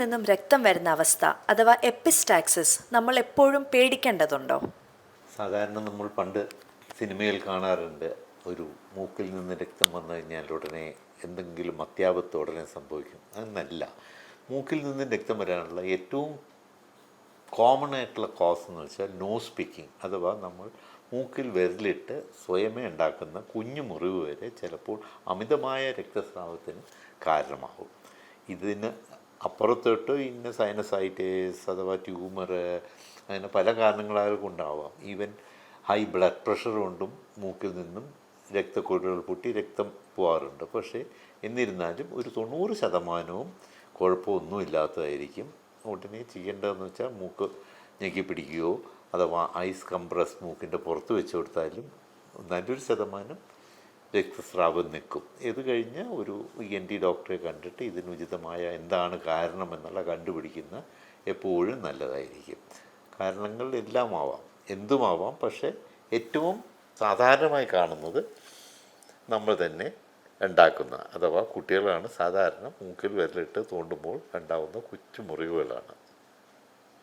നിന്നും രക്തം വരുന്ന അവസ്ഥ അഥവാ എപ്പിസ്റ്റാക്സിസ് നമ്മൾ എപ്പോഴും പേടിക്കേണ്ടതുണ്ടോ? സാധാരണ നമ്മൾ പണ്ട് സിനിമയിൽ കാണാറുണ്ട്. ഒരു മൂക്കിൽ നിന്ന് രക്തം വന്നു കഴിഞ്ഞാൽ ഉടനെ എന്തെങ്കിലും അത്യാപത്ത് ഉടനെ സംഭവിക്കും. അതെന്നല്ല. മൂക്കിൽ നിന്ന് രക്തം വരാനുള്ള ഏറ്റവും കോമൺ ആയിട്ടുള്ള കോസ് എന്ന് വെച്ചാൽ നോസ് പിക്കിംഗ് അഥവാ നമ്മൾ മൂക്കിൽ വിരലിട്ട് സ്വയമേ ഉണ്ടാക്കുന്ന കുഞ്ഞു മുറിവ് വരെ ചിലപ്പോൾ അമിതമായ രക്തസ്രാവത്തിന് കാരണമാകും. ഇതിന് അപ്പുറത്തോട്ട് ഇന്ന സൈനസൈറ്റിസ് അഥവാ ട്യൂമർ അങ്ങനെ പല കാരണങ്ങളാൽ കൊണ്ടാവാം. ഈവൻ ഹൈ ബ്ലഡ് പ്രഷർ കൊണ്ടും മൂക്കിൽ നിന്നും രക്തക്കുഴലുകൾ പൊട്ടി രക്തം പോകാറുണ്ട് പക്ഷേ എന്നിരുന്നാലും ഒരു തൊണ്ണൂറ് ശതമാനവും കുഴപ്പമൊന്നുമില്ലാത്തതായിരിക്കും. ഉടനെ ചെയ്യേണ്ടതെന്ന് വെച്ചാൽ മൂക്ക് ഞെക്കി പിടിക്കുകയോ അഥവാ ഐസ് കംപ്രസ് മൂക്കിന്റെ പുറത്ത് വെച്ച് കൊടുത്താലും നല്ലൊരു ശതമാനം രക്തസ്രാവം നിൽക്കും. ഇത് കഴിഞ്ഞ് ഒരു എൻ ടി ഡോക്ടറെ കണ്ടിട്ട് ഇതിന് ഉചിതമായ എന്താണ് കാരണം എന്നുള്ള കണ്ടുപിടിക്കുന്ന എപ്പോഴും നല്ലതായിരിക്കും. കാരണങ്ങൾ എല്ലാം ആവാം എന്തുമാവാം പക്ഷേ ഏറ്റവും സാധാരണമായി കാണുന്നത് നമ്മൾ തന്നെ ഉണ്ടാക്കുന്ന അഥവാ കുട്ടികളാണ് സാധാരണ മൂക്കിൽ വിരലിട്ട് തോണ്ടുമ്പോൾ ഉണ്ടാവുന്ന കൊച്ചു മുറിവുകളാണ്